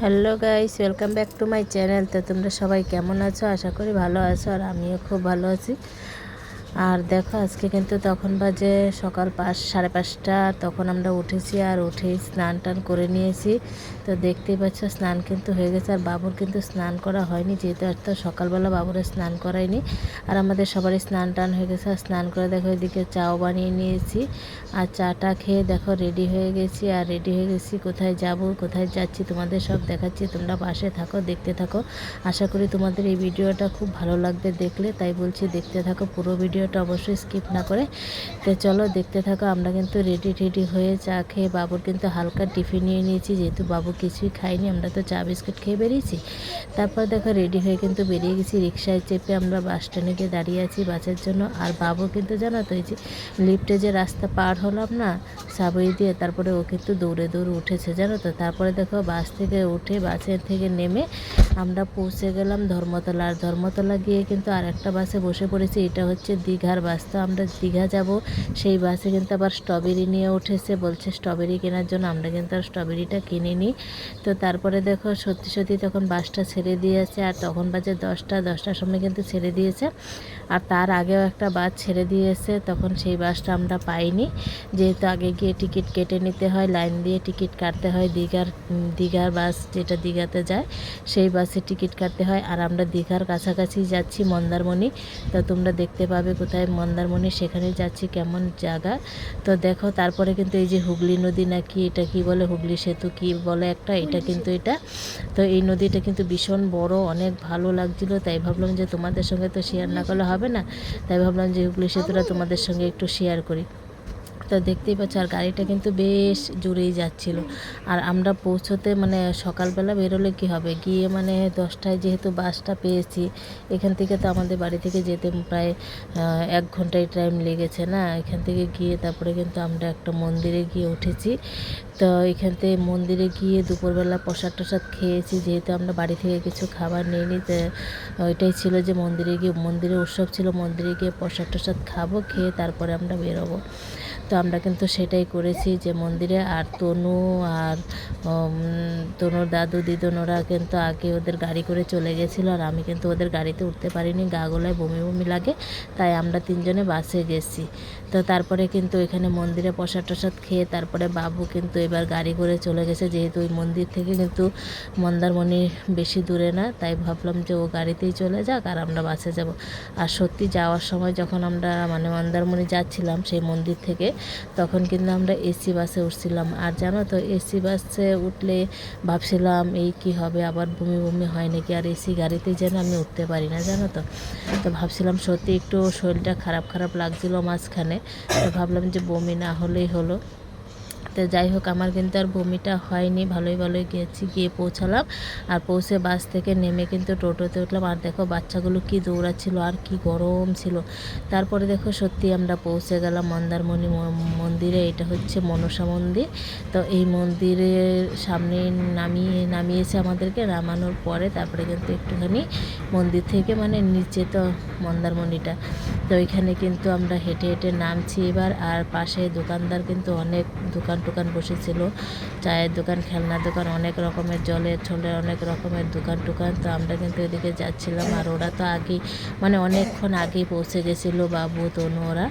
Hello guys, welcome back to my channel. তো তোমরা সবাই কেমন আছো? আশা করি ভালো আছো আর আমিও খুব ভালো আছি। আর দেখো, আজকে কিন্তু তখন বাজে সকাল পাঁচ, সাড়ে পাঁচটা। তখন আমরা উঠেছি আর উঠেই স্নান টান করে নিয়েছি। তো দেখতেই পাচ্ছ, স্নান কিন্তু হয়ে গেছে। আর বাবুর কিন্তু স্নান করা হয়নি, যেহেতু আর তো সকালবেলা বাবুরে স্নান করায়নি। আর আমাদের সবারই স্নান টান হয়ে গেছে। আর স্নান করে দেখো এদিকে চাও বানিয়ে নিয়েছি। আর চাটা খেয়ে দেখো রেডি হয়ে গেছি। আর রেডি হয়ে গেছি, কোথায় যাব, কোথায় যাচ্ছি তোমাদের সব দেখাচ্ছি। তোমরা পাশে থাকো, দেখতে থাকো। আশা করি তোমাদের এই ভিডিওটা খুব ভালো লাগবে দেখলে। তাই বলছি দেখতে থাকো, পুরো ভিডিওটা অবশ্যই স্কিপ না করে। তো চলো দেখতে থাকো, আমরা কিন্তু রেডি টেডি হয়ে চা খেয়ে বাবুর কিন্তু হালকা টিফিন নিয়ে নিয়েছি। যেহেতু বাবু কিছুই খাইনি, আমরা তো চা বিস্কুট খেয়ে বেরিয়েছি। তারপর দেখো রেডি হয়ে কিন্তু বেরিয়ে গেছি, রিক্সায় চেপে আমরা বাস স্ট্যান্ডে গিয়ে দাঁড়িয়ে আছি বাসের জন্য। আর বাবু কিন্তু জানো তো যে লিফটে যে রাস্তা পার হলাম না সাবই দিয়ে, তারপরে ও কিন্তু দৌড়ে দৌড়ে উঠেছে, জানো তো? তারপরে দেখো বাস থেকে উঠে বাসের থেকে নেমে আমরা পৌঁছে গেলাম ধর্মতলা। আর ধর্মতলা গিয়ে কিন্তু আর একটা বাসে বসে পড়েছি, এটা হচ্ছে দীঘার বাস তো আমরা দীঘা যাব, সেই বাসে কিন্তু আবার স্ট্রবেরি নিয়ে উঠেছে, বলছে স্ট্রবেরি কেনার জন্য, আমরা কিন্তু আর স্ট্রবেরিটা কিনে নিই তো তারপরে দেখো সত্যি সত্যি তখন বাসটা ছেড়ে দিয়েছে, আর তখন বাজে দশটা, দশটার সময় কিন্তু ছেড়ে দিয়েছে। আর তার আগেও একটা বাস ছেড়ে দিয়েছে তখন সেই বাসটা আমরা পাইনি। যেহেতু আগে গিয়ে টিকিট কেটে নিতে হয় লাইন দিয়ে টিকিট কাটতে হয় দীঘার দীঘার বাস যেটা দীঘাতে যায় সেই বাসে টিকিট কাটতে হয়। আর আমরা দীঘার কাছাকাছি যাচ্ছি মন্দারমণি। তো তোমরা দেখতে পাবে কোথায় মন্দারমণি সেখানে যাচ্ছি কেমন জায়গা। তো দেখো তারপরে কিন্তু এই যে হুগলি নদী নাকি এটা কি বলে হুগলি সেতু কি বলে একটা এটা কিন্তু এটা। তো এই নদীটা কিন্তু ভীষণ বড় অনেক ভালো লাগছিল। তাই ভাবলাম যে তোমাদের সঙ্গে তো শেয়ার না করলে হবে না? তাই ভাবলাম যে হুগলি সেতুটা তোমাদের সঙ্গে একটু শেয়ার করি। তো দেখতেই পাচ্ছ, আর গাড়িটা কিন্তু বেশ জোরেই যাচ্ছিল। আর আমরা পৌঁছতে মানে সকালবেলা বেরোলে কি হবে? গিয়ে মানে দশটায় যেহেতু বাসটা পেয়েছি, এখান থেকে তো আমাদের বাড়ি থেকে যেতে প্রায় এক ঘন্টায় টাইম লেগেছে না? এখান থেকে গিয়ে তারপরে কিন্তু আমরা একটা মন্দিরে গিয়ে উঠেছি। তো এখান থেকে মন্দিরে গিয়ে দুপুরবেলা প্রসাদ টসাদ খেয়েছি, যেহেতু আমরা বাড়ি থেকে কিছু খাবার নিয়ে নিতে ওইটাই ছিল যে মন্দিরে গিয়ে, মন্দিরে উৎসব ছিল, মন্দিরে গিয়ে প্রসাদ টসাদ খাব, খেয়ে তারপরে আমরা বেরোবো। তো আমরা কিন্তু সেটাই করেছি যে মন্দিরে আর তনু আর তনুর দাদু দিদনোরা কিন্তু আগে ওদের গাড়ি করে চলে গেছিল আর আমি কিন্তু ওদের গাড়িতে উঠতে পারিনি, গা গলায় বমি বমি লাগে, তাই আমরা তিনজনে বাসে গেছি। তো তারপরে কিন্তু এখানে মন্দিরে প্রসাদ টসাদ খেয়ে তারপরে বাবু কিন্তু এবার গাড়ি করে চলে গেছে। যেহেতু ওই মন্দির থেকে কিন্তু মন্দারমণি বেশি দূরে না, তাই ভাবলাম যে ও গাড়িতেই চলে যাক আর আমরা বাসে যাব। আর সত্যি যাওয়ার সময় যখন আমরা মানে মন্দারমণি যাচ্ছিলাম সেই মন্দির থেকে, তখন কিন্তু আমরা এসি বাসে উঠছিলাম। আর জানো তো, এসি বাসে উঠলে ভাবছিলাম এই কি হবে, আবার বমি বমি হয় নাকি? আর এসি গাড়িতে যেন আমি উঠতে পারি না, জানো তো? তো ভাবছিলাম সত্যি একটু শরীরটা খারাপ খারাপ লাগছিল মাঝখানে। তো ভাবলাম যে বমি না হলেই হলো। তো যাই হোক, আমার কিন্তু আর বমিটা হয়নি। ভালোই ভালোই গেছি, গিয়ে পৌঁছালাম। আর পৌঁছে বাস থেকে নেমে কিন্তু টোটোতে উঠলাম। আর দেখো, বাচ্চাগুলো কি দৌড়াচ্ছিল, আর কি গরম ছিল। তারপরে দেখো, সত্যি আমরা পৌঁছে গেলাম মন্দারমণি মন্দিরে। এটা হচ্ছে মনসা মন্দির। তো এই মন্দিরের সামনে নামিয়ে, নামিয়েছে আমাদেরকে। নামানোর পরে তারপরে কিন্তু একটুখানি মন্দির থেকে মানে নিচে তো মন্দারমণিটা। তো এখানে কিন্তু আমরা হেঁটে হেঁটে নামছি এবার। আর পাশে দোকানদার কিন্তু অনেক দোকান টোকান বসেছিল, চায়ের দোকান, খেলনার দোকান, অনেক রকমের জলের ছলের অনেক রকমের দোকান টোকান। তো আমরা কিন্তু এদিকে যাচ্ছিলাম আর ওরা তো আগে মানে অনেকক্ষণ আগেই পৌঁছে গেছিল বাবু, তনু, ওরা।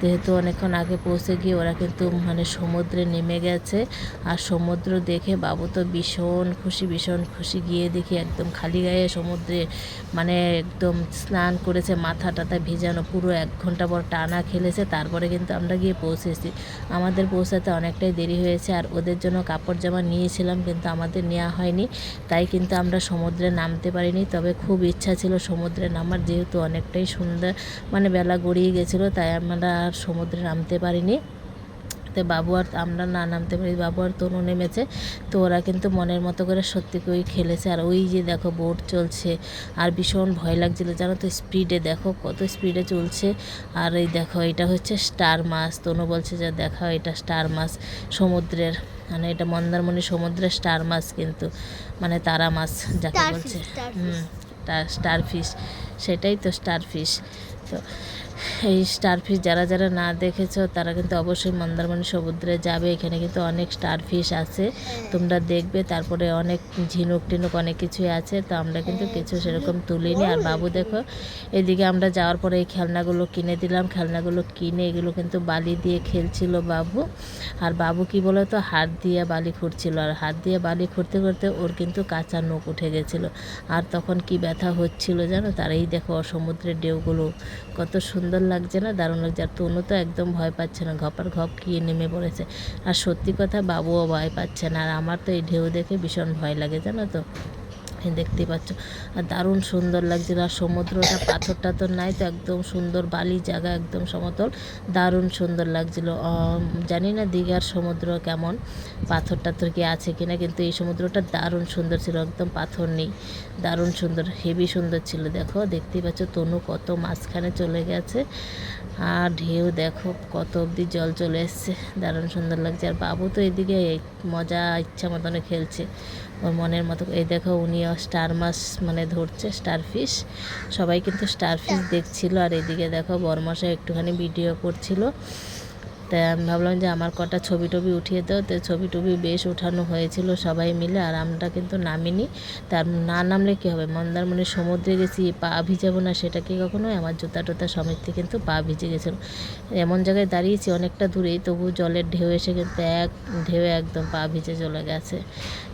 যেহেতু অনেকক্ষণ আগে পৌঁছে গিয়ে ওরা কিন্তু মানে সমুদ্রে নেমে গেছে। আর সমুদ্র দেখে বাবু তো ভীষণ খুশি ভীষণ খুশি। গিয়ে দেখি একদম খালি গায়ে সমুদ্রে মানে একদম স্নান করেছে, মাথা টাথা ভিজানো, পুরো এক ঘণ্টা পর টানা খেলেছে। তারপরে কিন্তু আমরা গিয়ে পৌঁছেছি আমাদের পৌঁছাতে অনেকটাই দেরি হয়েছে আর ওদের জন্য কাপড় জামা নিয়েছিলাম কিন্তু আমাদের নেওয়া হয়নি। তাই কিন্তু আমরা সমুদ্রে নামতে পারিনি। তবে খুব ইচ্ছা ছিল সমুদ্রে নামার, যেহেতু অনেকটাই সুন্দর মানে বেলা গড়িয়ে গেছিল, তাই আমরা আর সমুদ্রে নামতে পারিনি। তো বাবু আর আমরা না নামতে পারি বাবু আর তনু নেমেছে। তো ওরা কিন্তু মনের মতো করে সত্যি করে খেলেছে। আর ওই যে দেখো বোট চলছে আর ভীষণ ভয় লাগছিল। জানো তো স্পিডে দেখো কত স্পিডে চলছে। আর এই দেখো এটা হচ্ছে স্টার মাছ। তনু বলছে যে দেখো এটা স্টার মাছ সমুদ্রের। মানে এটা মন্দারমণি সমুদ্রের স্টার মাছ কিন্তু। মানে তারা মাছ যাকে বলছে। হুম স্টার ফিশ সেটাই তো স্টার ফিশ তো এই স্টারফিশ যারা যারা না দেখেছ, তারা কিন্তু অবশ্যই মন্দারমণি সমুদ্রে যাবে। এখানে কিন্তু অনেক স্টারফিশ আছে। তোমরা দেখবে, তারপরে অনেক ঝিনুক টিনুক অনেক কিছুই আছে। তো আমরা কিন্তু কিছু সেরকম তুলিনি। আর বাবু দেখো, এদিকে আমরা যাওয়ার পরে এই খেলনাগুলো কিনে দিলাম। খেলনাগুলো কিনে এগুলো কিন্তু বালি দিয়ে খেলছিল বাবু। আর বাবু কি বলো তো হাত দিয়ে বালি খুঁড়ছিল। আর হাত দিয়ে বালি খুঁড়তে করতে ওর কিন্তু কাঁচা নোক উঠে গেছিল। আর তখন কি ব্যথা হচ্ছিল জানো? তারাই দেখো, সমুদ্রের ঢেউগুলো কত সুন্দর লাগছে না, দারুণ লাগছে। আর তনু তো একদম ভয় পাচ্ছে না ঘপার ঘপ গিয়ে নেমে পড়েছে। আর সত্যি কথা বাবুও ভয় পাচ্ছে না, আর আমার তো এই ঢেউ দেখে ভীষণ ভয় লাগে, জানো তো। দেখতেই পাচ্ছ। আর দারুণ সুন্দর লাগছিল আর সমুদ্রটা পাথর টাথর নাই তো, একদম সুন্দর বালি জায়গা, একদম সমতল। দারুণ সুন্দর লাগছিল। জানি না দীঘার সমুদ্র কেমন পাথর টাথর কি আছে কিনা কিন্তু এই সমুদ্রটা দারুণ সুন্দর ছিল। একদম পাথর নেই, দারুণ সুন্দর, হেভি সুন্দর ছিল। দেখো, দেখতেই পাচ্ছ তনু কত মাঝখানে চলে গেছে। আর ঢেউ দেখো, কত অবধি জল চলে এসছে। দারুণ সুন্দর লাগছে। আর বাবু তো এদিকে মজা, ইচ্ছা মতনে খেলছে। ওর মনের মতো এই দেখো উনিও স্টার মাস মানে ধরছে, স্টার ফিশ। সবাই কিন্তু স্টার ফিশ দেখছিল। আর এদিকে দেখো বরমাসা একটুখানি ভিডিও করছিল। তাই আমি ভাবলাম যে আমার কটা ছবি টবি উঠিয়ে দাও। তো ছবি টবি বেশ উঠানো হয়েছিল সবাই মিলে, আর আমরা কিন্তু নামিনি। তার না নামলে কী হবে? মন্দারমণির সমুদ্রে গেছি, পা ভিজাবো না সেটা কি কখনো আমার জুতা টোতা সমেত কিন্তু পা ভিজে গেছিল। এমন জায়গায় দাঁড়িয়েছি অনেকটা দূরেই, তবু জলের ঢেউ এসে কিন্তু এক ঢেউ একদম পা ভিজে চলে গেছে।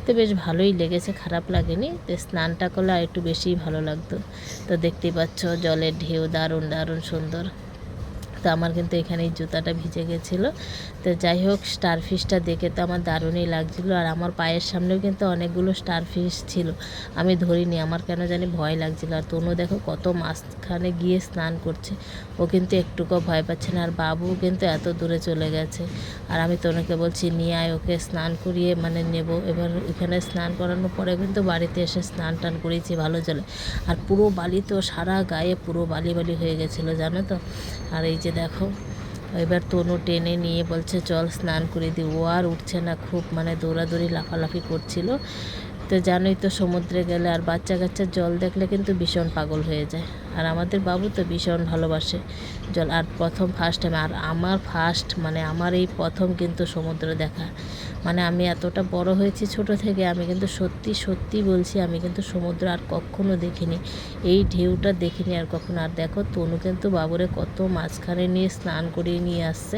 তো বেশ ভালোই লেগেছে, খারাপ লাগেনি। তো স্নানটা করলে আর একটু বেশিই ভালো লাগতো। তো দেখতেই পাচ্ছ, জলের ঢেউ দারুণ দারুণ সুন্দর। তো আমার কিন্তু এখানে এই জুতাটা ভিজে গেছিল। তো যাই হোক স্টারফিশটা দেখে তো আমার দারুণই লাগছিল। আর আমার পায়ের সামনেও কিন্তু অনেকগুলো স্টারফিশ ছিল। আমি ধরিনি, আমার কেন জানি ভয় লাগছিল। আর তনু দেখো কত মাঝখানে গিয়ে স্নান করছে। ও কিন্তু একটুকু ভয় পাচ্ছে না। আর বাবু কিন্তু এত দূরে চলে গেছে। আর আমি তনুকে বলছি, নিয়ে আয় ওকে, স্নান করিয়ে মানে নেব। এবার এখানে স্নান করানোর পরে কিন্তু বাড়িতে এসে স্নান টান করেছি ভালো জলে আর পুরো বালি তো সারা গায়ে পুরো বালি বালি হয়ে গেছিল, জানো তো? আর এই যে দেখো। এবার তনু টেনে নিয়ে বলছে, চল স্নান করে দিই ও আর উঠছে না খুব মানে দৌড়াদৌড়ি লাফালাফি করছিল। তো জানোই তো সমুদ্রে গেলে আর বাচ্চা কাচ্চা জল দেখলে কিন্তু ভীষণ পাগল হয়ে যায়। আর আমাদের বাবু তো ভীষণ ভালোবাসে। জল, আর প্রথম ফার্স্ট টাইম আর আমার ফার্স্ট মানে আমার এই প্রথম কিন্তু সমুদ্র দেখা। মানে আমি এতটা বড় হয়েছি ছোট থেকে, আমি কিন্তু সত্যি সত্যি বলছি, আমি কিন্তু সমুদ্র আর কখনো দেখিনি। এই ঢেউটা দেখিনি আর কখনো। আর দেখো, তনু কিন্তু বাবুরে কত মাঝখানে নিয়ে স্নান করিয়ে নিয়ে আসছে।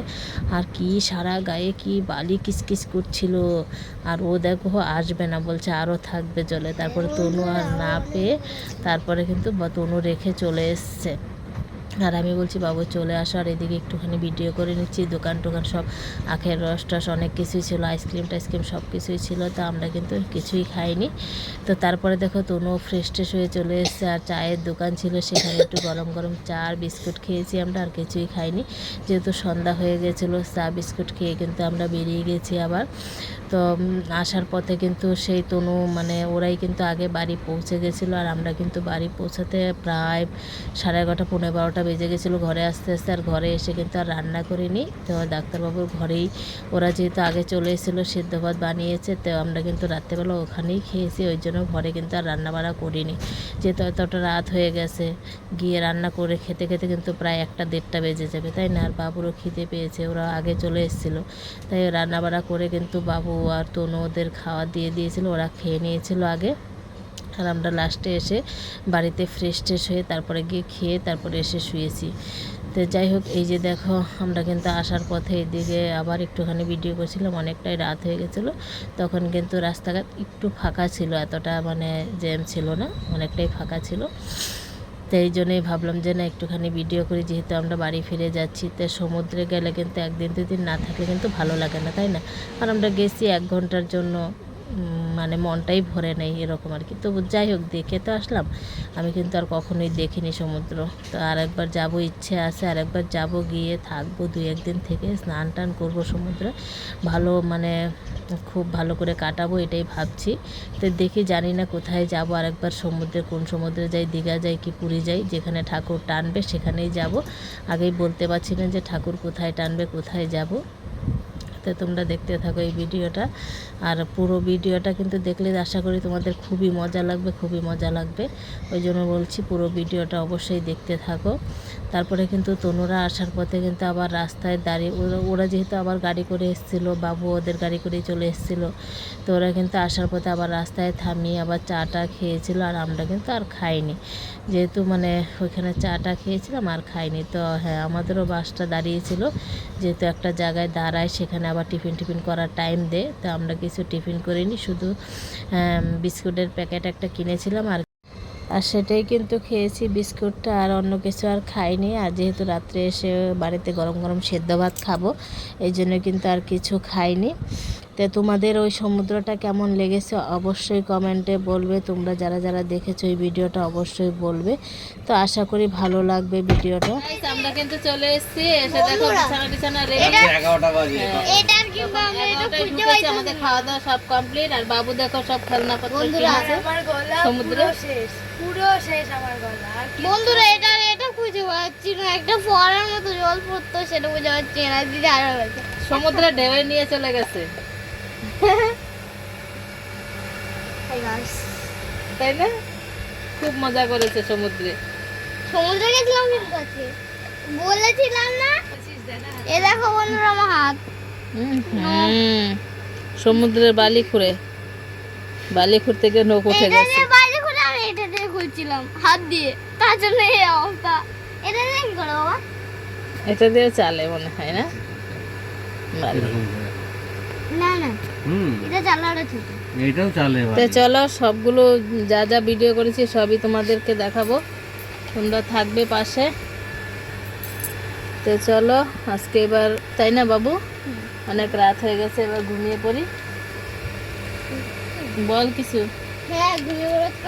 আর কি সারা গায়ে কি বালি কিচকিচ করছিল। আর ও দেখো আসবে না, বলছে আরও থাকবে জলে। তারপরে তনু আর না পেয়ে, তারপরে কিন্তু তনু রেখে চলে এসছে। আর আমি বলছি, বাবু, চলে আসার এদিকে একটুখানি ভিডিও করে নিচ্ছি। দোকান টোকান সব আখের রস টস অনেক কিছুই ছিল, আইসক্রিম টাইসক্রিম সব কিছুই ছিল, তো আমরা কিন্তু কিছুই খাইনি। তো তারপরে দেখো তনু ফ্রেশ ট্রেশ হয়ে চলে এসছে আর চায়ের দোকান ছিল, সেখানে একটু গরম গরম চা আর বিস্কুট খেয়েছি আমরা, আর কিছুই খাইনি। যেহেতু সন্ধ্যা হয়ে গেছিল, চা, বিস্কুট খেয়ে কিন্তু আমরা বেরিয়ে গেছি আবার। তো আসার পথে কিন্তু সেই তনু মানে ওরাই কিন্তু আগে বাড়ি পৌঁছে গেছিল আর আমরা কিন্তু বাড়ি পৌঁছাতে প্রায় সাড়ে এগারোটা পনেরো বারোটা বেজে গেছিল ঘরে আসতে আসতে আর ঘরে এসে কিন্তু আর রান্না করিনি। তো ডাক্তারবাবুর ঘরেই ওরা যেহেতু আগে চলে এসেছিল, সিদ্ধ ভাত বানিয়েছে, তো আমরা কিন্তু রাত্রেবেলা ওখানেই খেয়েছি, ওই জন্য ঘরে কিন্তু আর রান্না বাড়া করিনি। যেহেতু এতটা রাত হয়ে গেছে, গিয়ে রান্না করে খেতে খেতে কিন্তু প্রায় একটা দেড়টা বেজে যাবে, তাই না? আর বাবুরও খিদে পেয়েছে, ওরা আগে চলে এসেছিল। তাই রান্না বাড়া করে কিন্তু বাবু আর তনু ওদের খাওয়া দিয়ে দিয়েছিল, ওরা খেয়ে নিয়েছিল আগে। আর আমরা লাস্টে এসে বাড়িতে ফ্রেশ ট্রেশ হয়ে তারপরে গিয়ে খেয়ে তারপরে এসে শুয়েছি। তো যাই হোক, এই যে দেখো, আমরা কিন্তু আসার পথে এদিকে আবার একটুখানি ভিডিও করছিলাম, অনেকটাই রাত হয়ে গেছিল। তখন কিন্তু রাস্তাঘাট একটু ফাঁকা ছিল, এতটা মানে জ্যাম ছিল না, অনেকটাই ফাঁকা ছিল। তো এই জন্যই ভাবলাম যে না, একটুখানি ভিডিও করি, যেহেতু আমরা বাড়ি ফিরে যাচ্ছি, তো সমুদ্রে গেলে কিন্তু একদিন, দুদিন না থাকলে কিন্তু ভালো লাগে না, তাই না? আর আমরা গেছি এক ঘণ্টার জন্য মানে মনটাই ভরে নেই, এরকম আর কি। তবু যাই হোক, দেখে তো আসলাম। আমি কিন্তু আর কখনোই দেখিনি সমুদ্র। তো আর একবার যাব, ইচ্ছে আছে আর একবার যাব, গিয়ে থাকব, দুই একদিন থেকে স্নান টান করব সমুদ্রে। ভালো মানে খুব ভালো করে কাটাবো, এটাই ভাবছি। তো দেখি, জানি না কোথায় যাব আর একবার সমুদ্রে, কোন সমুদ্রে যাই, দীঘা যাই কি পুরী যাই, যেখানে ঠাকুর টানবে সেখানেই যাব। আগেই বলতে পারছি না যে ঠাকুর কোথায় টানবে, কোথায় যাব। তো তোমরা দেখতে থাকো এই ভিডিওটা। আর পুরো ভিডিওটা কিন্তু দেখলে আশা করি তোমাদের খুবই মজা লাগবে, খুবই মজা লাগবে। ওই জন্য বলছি পুরো ভিডিওটা অবশ্যই দেখতে থাকো। তারপরে কিন্তু তনুরা আসার পথে কিন্তু আবার রাস্তায় দাঁড়িয়ে, ওরা যেহেতু আবার গাড়ি করে এসেছিল, বাবু ওদের গাড়ি করে চলে এসেছিল, তো ওরা কিন্তু আসার পথে আবার রাস্তায় থামিয়ে আবার চাটা খেয়েছিল আর আমরা কিন্তু আর খাইনি। যেহেতু মানে ওইখানে চাটা খেয়েছিলাম আর খাইনি, তো হ্যাঁ আমাদেরও বাসটা দাঁড়িয়েছিল। যেহেতু একটা জায়গায় দাঁড়ায়, সেখানে আবার টিফিন টিফিন করার টাইম দেয় তো আমরা কিছু টিফিন করিনি, শুধু বিস্কুটের প্যাকেট একটা কিনেছিলাম আর আর সেটাই কিন্তু খেয়েছি, বিস্কুটটা আর অন্য কিছু আর খাইনি। আর যেহেতু রাত্রে এসে বাড়িতে গরম গরম সেদ্ধ ভাত খাব, এই জন্য কিন্তু আর কিছু খাইনি। তো তোমাদের ওই সমুদ্রটা কেমন লেগেছে অবশ্যই কমেন্টে বলবে। তোমরা যারা যারা দেখেছ এই ভিডিওটা অবশ্যই বলবে। তো আশা করি ভালো লাগবে ভিডিওটা। আমরা কিন্তু চলে এসেছি এসে দেখো বিছানা বিছানা পাইছি আমাদের খাওয়া দাওয়া সব কমপ্লিট আর বাবু দেখো সব আমার গলা সমুদ্রে? পুরো শেষ পুরো শেষ আমার গলা আর বন্ধুরা এটা এটা খুঁজে পাচ্ছি না একটা ফোয়ারার মতো জল পড়তো সেটা বুঝে পাচ্ছি না দিদি আরও সমুদ্রে ঢেউয়ে নিয়ে চলে গেছে। তাই না? খুব মজা করেছে সমুদ্রে। সমুদ্রে গেছিলাম কিন্তু আজকে বলেছিলাম না? এ দেখো বন্ধুরা আমার হাত। সমুদ্রের বালি খুঁড়ে। বালি খুঁড়তে গিয়ে নৌকো উঠে গেছে। বাইরে করে আমি এটা দিয়ে খুঁজছিলাম হাত দিয়ে। তার জন্য এই অবস্থা। এটা দিয়ে কি করো বাবা? এটা দিয়ে চালে মনে হয় না? বালি। না না। চালে তো চলো সবগুলো যা যা ভিডিও করেছি সবই তোমাদেরকে দেখাবো। তোমরা থাকবে পাশে। তো চলো আজকে এবার তাই না বাবু? অনেক রাত হয়ে গেছে এবার ঘুমিয়ে পড়ি। বল কিছু। হ্যাঁ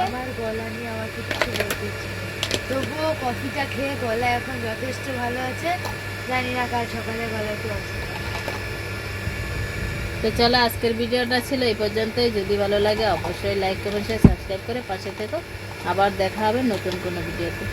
আমার গলা নিয়ে আমার কিছু বলতে তবুও কফিটা খেয়ে গলা এখন যথেষ্ট ভালো আছে। জানি না কাল সকালে গলা কি অবস্থা। তো চলো, আজকের ভিডিওটা ছিল এই পর্যন্তই। যদি ভালো লাগে, অবশ্যই লাইক কমেন্ট সাবস্ক্রাইব করে পাশে থেকো। আবার দেখা হবে নতুন কোনো ভিডিওতে।